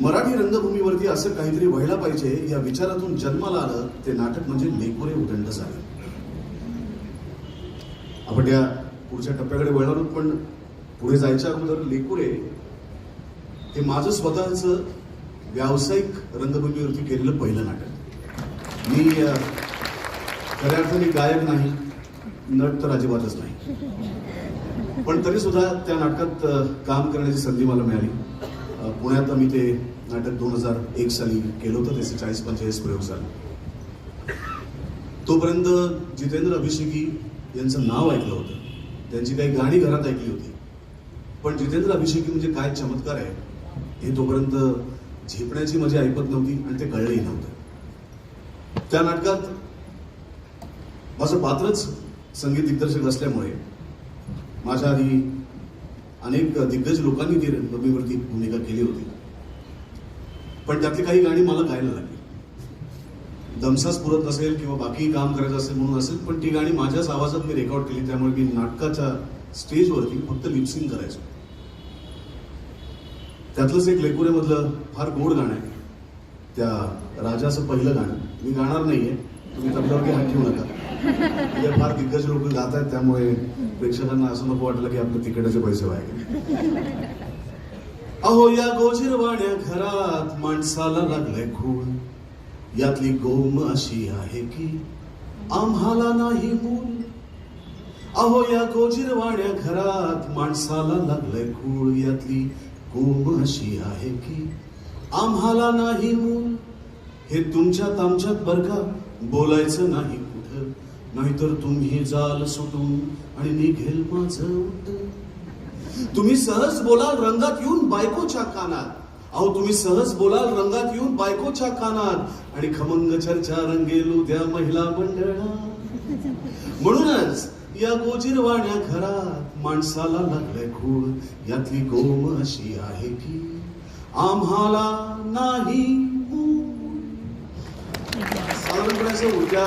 मराठी रंगभूमीवरती असं काहीतरी व्हायला पाहिजे या विचारातून जन्माला आलं ते नाटक म्हणजे लेकोरे उदंड झाले. आपण या पुढच्या टप्प्याकडे वळणार आहोत पण पुढे जायच्या अगोदर लेकुरे हे माझं स्वतःच व्यावसायिक रंगभूमीवरती केलेलं पहिलं नाटक. मी खऱ्या अर्थाने गायक नाही नट तर अजिबातच नाही. पण तरी सुद्धा त्या नाटकात काम करण्याची संधी मला मिळाली. पुण्यात आम्ही ते नाटक दोन हजार एक साली केलं होतं त्याचे चाळीस पंचेचाळीस प्रयोग झाले. तोपर्यंत जितेंद्र अभिषेकी यांचं नाव ऐकलं होतं. त्यांची काही गाणी घरात ऐकली होती. पण जितेंद्र अभिषेकी म्हणजे काय चमत्कार आहे हे तोपर्यंत झेपण्याची मजा ऐकत नव्हती आणि ते कळलंही नव्हतं. त्या नाटकात माझं पात्रच संगीत दिग्दर्शक असल्यामुळे माझ्या आधी अनेक दिग्गज लोकांनी ती रंगभूमीवरती भूमिका केली होती. पण त्यातली काही गाणी मला गायला लागली. दमसाच पुरत नसेल किंवा बाकी काम करायचं असेल म्हणून असेल पण ती गाणी माझ्याच आवाजात मी रेकॉर्ड केली त्यामुळे मी नाटकाच्या स्टेजवरती फक्त लिपसिंग करायचो. त्यातलंच एक लेकुरेमधलं फार गोड गाणं आहे. त्या राजाचं पहिलं गाणं. मी गाणार नाहीये तुम्ही तबल्यावरती हात ठेवू नका. म्हणजे फार दिग्गज लोक जात आहेत त्यामुळे प्रेक्षकांना असं नको वाटलं की आपले तिकिटाचे पैसे वाहिले अहो या गोजीरवाण्या घरात माणसाला लागलंय खूळ यातली गोम अशी आहे की आम्हाला नाही मूल. अहो या गोजीरवाण्या घरात माणसाला लागलंय खूळ यातली गोम अशी आहे की आम्हाला नाही मूल. हे तुमच्यात आमच्यात बर का? बोलायचं नाही कुठं? नाहीतर तुम्ही जाल सुटून आणि निघेल माझं उठ तुम्ही सहज बोलाल रंगात येऊन बायकोच्या कानात. अहो तुम्ही सहज बोलाल रंगात येऊन बायकोच्या कानात. आणि खमंग चर्चा रंगेल उद्या महिला मंडळा म्हणूनच या गोजीरवाण्या घरात माणसाला लागलंय खूळ यातली गोम अशी आहे की आम्हाला नाही. साधारणपणे असं ऊर्जा